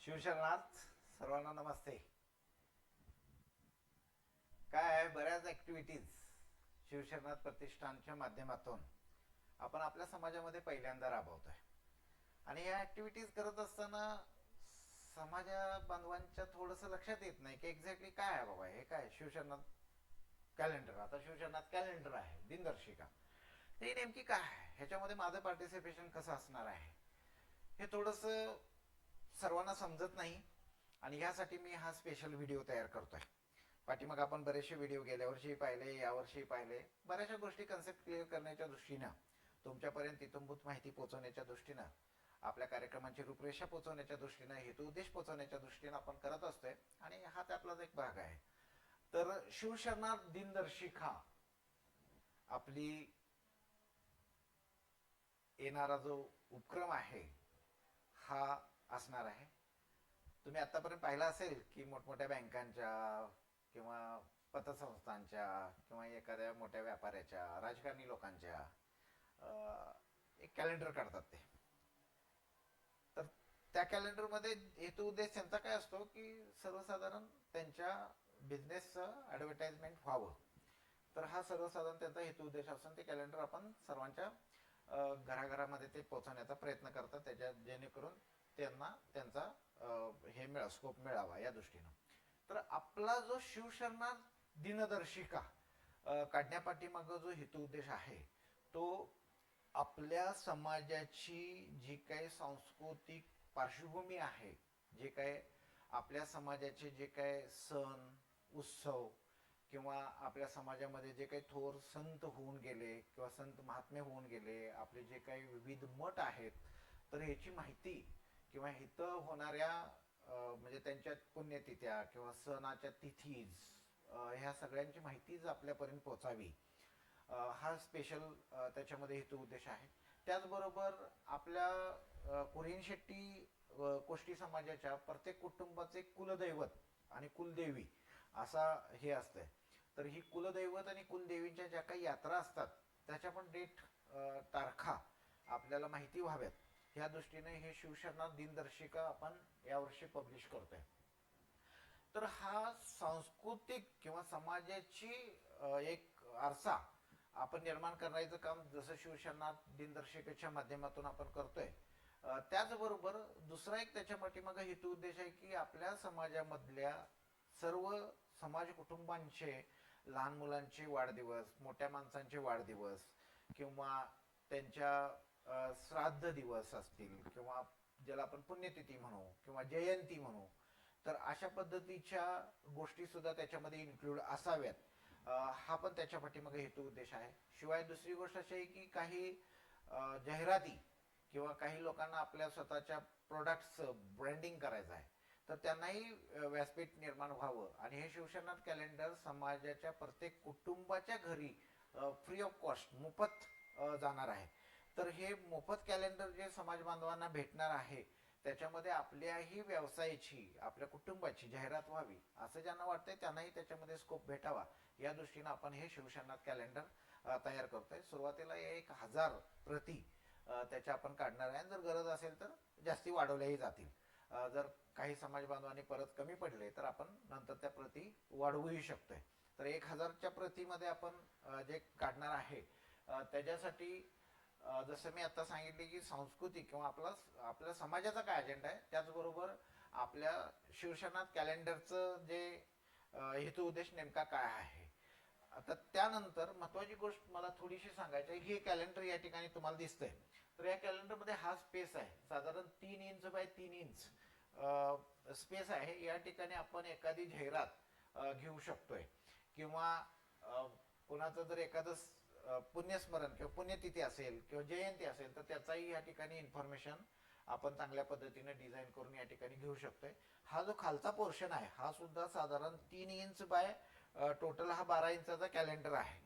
शिवशरणार्थ सर्वांना नमस्ते. काय आहे? बऱ्याच ऍक्टिव्हिटीज शिवशरणार्थ प्रतिष्ठानच्या माध्यमातून आपण आपल्या समाजामध्ये पहिल्यांदा राबवतोय. आणि या ऍक्टिव्हिटीज करत असताना समाजा बांधवांच्या थोडंसं लक्षात येत नाही की एक्झॅक्टली काय आहे बाबा? हे काय? शिवशरणाथ कॅलेंडर आता शिवशरणाथ कॅलेंडर आहे दिनदर्शिका. ते नेमकी काय आहे? ह्याच्यामध्ये माझं पार्टिसिपेशन कसं असणार आहे? हे थोडस सर्वांना समजत नाही. आणि ह्यासाठी मी हा स्पेशल व्हिडिओ तयार करतोय. पाठीमाग आपण बरेचसे व्हिडिओ गेल्या वर्षी पाहिले यावर्षी पाहिले. बऱ्याचशा गोष्टी कन्सेप्ट क्लिअर करण्याच्या दृष्टीनं तुमच्यापर्यंत इतंभूत माहिती पोहोचवण्याच्या दृष्टीनं आपल्या कार्यक्रमांची रूपरेषा पोहोचवण्याच्या दृष्टीनं हेतू उद्देश पोहोचवण्याच्या दृष्टीनं आपण करत असतोय. आणि हा त्यातलाच एक भाग आहे. तर शिवशरणा दिनदर्शिका आपली येणारा जो उपक्रम आहे हा असणार आहे. तुम्ही आतापर्यंत पाहिला असेल की मोठमोठ्या बँकांच्या किंवा पतसंस्थांच्या किंवा एखाद्या मोठ्या व्यापाऱ्याच्या राजकारणी लोकांच्या एक कॅलेंडर काढतात ते. तर त्या कॅलेंडरमध्ये हेतू उद्देश त्यांचा काय असतो की सर्वसाधारण त्यांच्या बिझनेसचं ॲडव्हर्टाइजमेंट व्हावं. तर हा सर्वसाधारण त्यांचा हेतू उद्देश असून ते कॅलेंडर आपण सर्वांच्या घराघरामध्ये ते पोहोचवण्याचा प्रयत्न करतात. त्याच्या जेणेकरून त्यांना त्यांचा हे मिळा स्कोप मिळावा या दृष्टीनं. तर आपला जो शिवशरणा दिनदर्शिका काढण्यापाठीमागं जो हेतू उद्देश आहे तो आपल्या समाजाची जी काही सांस्कृतिक पार्श्वभूमी आहे जे काय आपल्या समाजाचे जे काय सण उत्सव किंवा आपल्या समाजामध्ये जे काही थोर संत होऊन गेले किंवा संत महात्मे होऊन गेले आपले जे काही विविध मठ आहेत तर ह्याची माहिती किंवा इथं होणाऱ्या म्हणजे त्यांच्या पुण्यतिथ्या किंवा सणाच्या तिथीज ह्या सगळ्यांची माहितीच आपल्यापर्यंत पोचावी हा स्पेशल त्याच्यामध्ये हेतू उद्देश आहे. त्याचबरोबर आपल्या अं, शेट्टी कोष्टी समाजाच्या प्रत्येक कुटुंबाचे कुलदैवत आणि कुलदेवी असा हे असतंय. तर ही कुलदैवत आणि कुलदेवींच्या ज्या काही यात्रा असतात त्याच्या पण डेट तारखा आपल्याला माहिती व्हाव्यात. ह्या दृष्टीने हे शिवसेना दिनदर्शिका आपण यावर्षी पब्लिश करतोय. तर हा सांस्कृतिक किंवा समाजाची एक आरसा आपण निर्माण करण्याचं काम जसं शिवसेना दिनदर्शिकेच्या माध्यमातून आपण करतोय त्याचबरोबर दुसरा एक त्याच्या पाठीमाग हेतू उद्देश आहे की आपल्या समाजामधल्या सर्व समाज कुटुंबांचे लहान मुलांचे वाढदिवस मोठ्या माणसांचे वाढदिवस किंवा त्यांच्या अ, श्राद्ध दिवस असतील किंवा ज्याला आपण पुण्यतिथी म्हणू किंवा जयंती म्हणू तर अशा पद्धतीच्या गोष्टी सुद्धा त्याच्यामध्ये इन्क्लूड असाव्यात. अ, हा पण त्याच्या पाठीमागे हेतू उद्देश आहे. शिवाय दुसरी गोष्ट अशी आहे की काही अ, जाहिराती किंवा काही लोकांना आपल्या स्वतःच्या प्रोडक्टचं ब्रँडिंग करायचं आहे तर त्यांनाही अ, व्यासपीठ निर्माण व्हावं. आणि हे शिवसेनात कॅलेंडर समाजाच्या प्रत्येक कुटुंबाच्या घरी फ्री ऑफ कॉस्ट मोफत अ, जाणार आहे. तर हे मोफत कॅलेंडर जे समाज बांधवांना भेटणार आहे त्याच्यामध्ये आपल्याही व्यवसायाची आपल्या कुटुंबाची जाहिरात व्हावी असं ज्यांना वाटतंय त्यांनाही त्याच्यामध्ये स्कोप भेटावा. या दृष्टीनं आपण हे शिवशरणाथ कॅलेंडर तयार करतोय. सुरुवातीला एक हजार प्रती त्याच्या आपण काढणार आहे. जर गरज असेल तर जास्ती वाढवल्याही जातील. जर काही समाज बांधवांनी परत कमी पडले तर आपण नंतर त्या प्रती वाढवूही शकतोय. तर एक हजारच्या प्रतीमध्ये आपण जे काढणार आहे त्याच्यासाठी जसं मी आता सांगितले की सांस्कृतिक किंवा आपला आपल्या समाजाचा काय अजेंडा आहे त्याचबरोबर आपल्या शिवसेनात कॅलेंडरचं जे हेतू उद्देश नेमका काय आहे. आता त्यानंतर महत्वाची गोष्ट मला थोडीशी सांगायची आहे हे कॅलेंडर या ठिकाणी तुम्हाला दिसतंय. तर या कॅलेंडरमध्ये हा स्पेस आहे साधारण तीन इंच बाय तीन इंच स्पेस आहे. या ठिकाणी आपण एखादी जाहिरात घेऊ शकतोय. किंवा कुणाचं कोणाचं जर एखादं पुण्यस्मरण किंवा पुण्यतिथी असेल किंवा जयंती असेल तर त्याचाही या ठिकाणी इन्फॉर्मेशन आपण चांगल्या पद्धतीने डिझाईन करून या ठिकाणी घेऊ शकतोय. हा जो खालचा पोर्शन आहे हा सुद्धा साधारण तीन इंच बाय टोटल हा बारा इंचाचा कॅलेंडर आहे.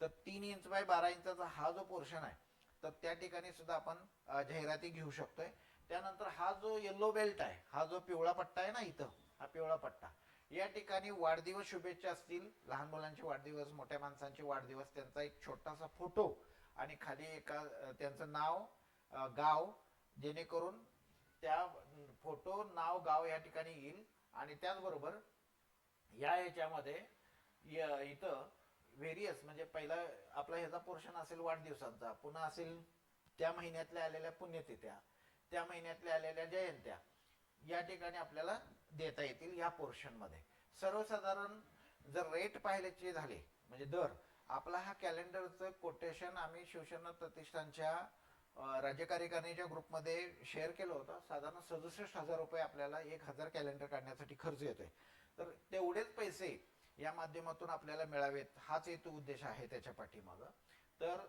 तर तीन इंच बाय बारा इंचाचा हा जो पोर्शन आहे तर त्या ठिकाणी सुद्धा आपण जाहिराती घेऊ शकतोय. त्यानंतर हा जो येल्लो बेल्ट आहे हा जो पिवळा पट्टा आहे ना इथं हा पिवळा पट्टा या ठिकाणी वाढदिवस शुभेच्छा असतील. लहान मुलांचे वाढदिवस मोठ्या माणसांचे वाढदिवस त्यांचा एक छोटासा फोटो आणि खाली एका त्यांचं नाव गाव जेणेकरून त्या फोटो नाव गाव या ठिकाणी येईल. आणि त्याचबरोबर या ह्याच्यामध्ये य- इथं व्हेरियस म्हणजे पहिला आपला ह्याचा पोर्शन असेल वाढदिवसांचा. पुन्हा असेल त्या महिन्यातल्या आलेल्या पुण्यतिथ्या त्या महिन्यातल्या आलेल्या जयंत्या. या ठिकाणी आपल्याला देता येतील या पोर्शनमध्ये सर्वसाधारण जर रेट पाहिल्याचे झाले म्हणजे दर आपला हा कॅलेंडरचं कोटेशन आम्ही शिवसेना प्रतिष्ठानच्या राज्य कार्यकारिणीच्या ग्रुपमध्ये शेअर केलं होतं. साधारण सदुसष्ट हजार रुपये आपल्याला एक हजार कॅलेंडर काढण्यासाठी खर्च येतोय. तर तेवढेच पैसे या माध्यमातून आपल्याला मिळावेत हाच हेतू उद्देश आहे त्याच्या पाठीमागं. तर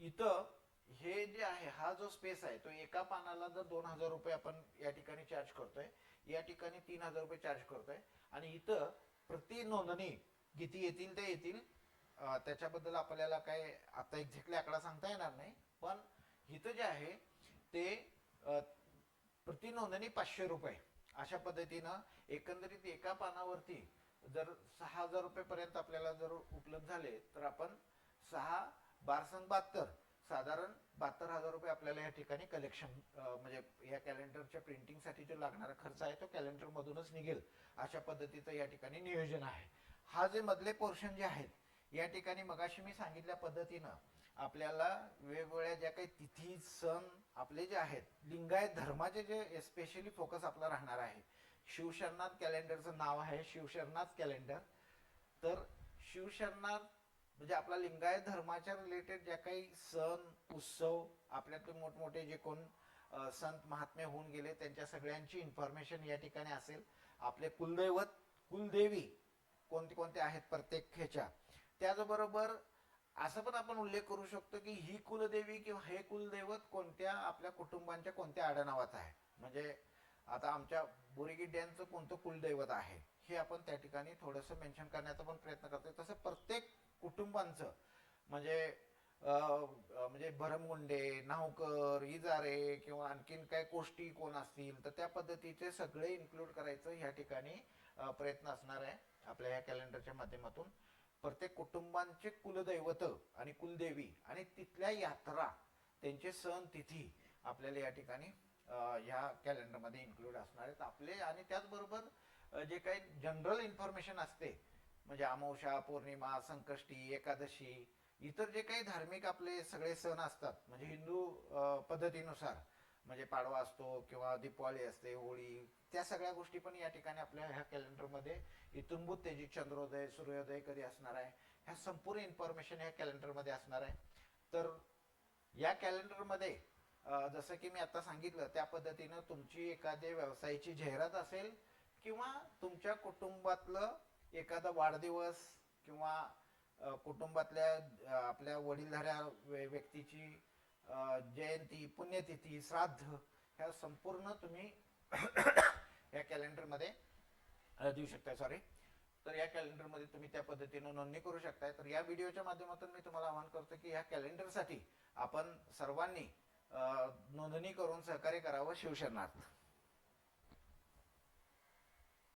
इथं हे जे आहे हा जो स्पेस आहे तो एका पानाला जर दोन हजार रुपये आपण या ठिकाणी चार्ज करतोय या ठिकाणी तीन हजार रुपये चार्ज करतोय. आणि इथं प्रति नोंदणी किती येतील ते येतील त्याच्याबद्दल आपल्याला काय आता एक्झॅक्टली आकडा सांगता येणार नाही. पण इथं जे आहे ते प्रति नोंदणी पाचशे रुपये. अशा पद्धतीनं एकंदरीत एका पानावरती जर सहा हजार रुपयेपर्यंत आपल्याला जर उपलब्ध झाले तर आपण सहा बारसंग बहात्तर साधारण बहात्तर हजार रुपये आपल्याला या ठिकाणी कलेक्शन म्हणजे या कॅलेंडरच्या प्रिंटिंगसाठी जो लागणारा खर्च आहे तो कॅलेंडरमधूनच निघेल. अशा पद्धतीचं या ठिकाणी नियोजन आहे. हा जे मधले पोर्शन जे आहेत या ठिकाणी मगाशी मी सांगितल्या पद्धतीनं आपल्याला वेगवेगळ्या ज्या काही तिथी सण आपले जे आहेत लिंगायत धर्माचे जे स्पेशली फोकस आपला राहणार आहे. शिवशरनाथ कॅलेंडरचं नाव आहे शिवशरनाथ कॅलेंडर तर शिवशरणात म्हणजे आपला लिंगायत धर्माच्या रिलेटेड ज्या काही सण उत्सव आपल्यातले मोठमोठे जे कोण संत महात्मे होऊन गेले त्यांच्या सगळ्यांची इन्फॉर्मेशन या ठिकाणी असेल. आपले कुलदैवत कुलदेवी कोणते कोणते आहेत प्रत्येक ह्याच्या त्याचबरोबर असं पण आपण उल्लेख करू शकतो की ही कुलदेवी किंवा हे कुलदैवत कोणत्या आपल्या कुटुंबांच्या कोणत्या आडनावात आहे. म्हणजे आता आमच्या बोरीगिड्ड्यांचं कोणतं कुलदैवत आहे हे आपण त्या ठिकाणी थोडंसं मेन्शन करण्याचा पण प्रयत्न करतोय. तसं प्रत्येक कुटुंबांचं. म्हणजे म्हणजे भरमगुंडे नावकर इजारे किंवा आणखीन काय गोष्टी कोण असतील तर त्या पद्धतीचे सगळे इन्क्लूड करायचं ह्या ठिकाणी प्रयत्न असणार आहे आपल्या ह्या कॅलेंडरच्या माध्यमातून. प्रत्येक कुटुंबांचे कुलदैवत आणि कुलदेवी आणि तिथल्या यात्रा त्यांचे सण तिथी आपल्याला या ठिकाणी ह्या कॅलेंडरमध्ये इन्क्लूड असणार आहेत आपले. आणि त्याचबरोबर जे काही जनरल इन्फॉर्मेशन असते म्हणजे अमावस्या पौर्णिमा संकष्टी एकादशी इतर जे काही धार्मिक आपले सगळे सण असतात म्हणजे हिंदू पद्धतीनुसार म्हणजे पाडवा असतो किंवा दीपावली असते होळी त्या सगळ्या गोष्टी पण या ठिकाणी आपल्या ह्या कॅलेंडरमध्ये इथूनभूत तेजी चंद्रोदय सूर्योदय कधी असणार आहे ह्या संपूर्ण इन्फॉर्मेशन ह्या कॅलेंडरमध्ये असणार आहे. तर या कॅलेंडरमध्ये जसं की मी आता सांगितलं त्या पद्धतीनं तुमची एखाद्या व्यवसायाची जाहिरात असेल किंवा तुमच्या कुटुंबातलं एखादा वाढदिवस किंवा कुटुंबातल्या आपल्या वडीलधाऱ्या व्य- व्यक्तीची जयंती पुण्यतिथी श्राद्ध ह्या संपूर्ण तुम्ही या कॅलेंडरमध्ये देऊ शकता सॉरी तर या कॅलेंडरमध्ये तुम्ही त्या पद्धतीनं नोंदणी करू शकताय. तर या व्हिडिओच्या माध्यमातून मी तुम्हाला आवाहन करतो की या कॅलेंडरसाठी आपण सर्वांनी नोंदणी करून सहकार्य करावं शिवशरणार्थ.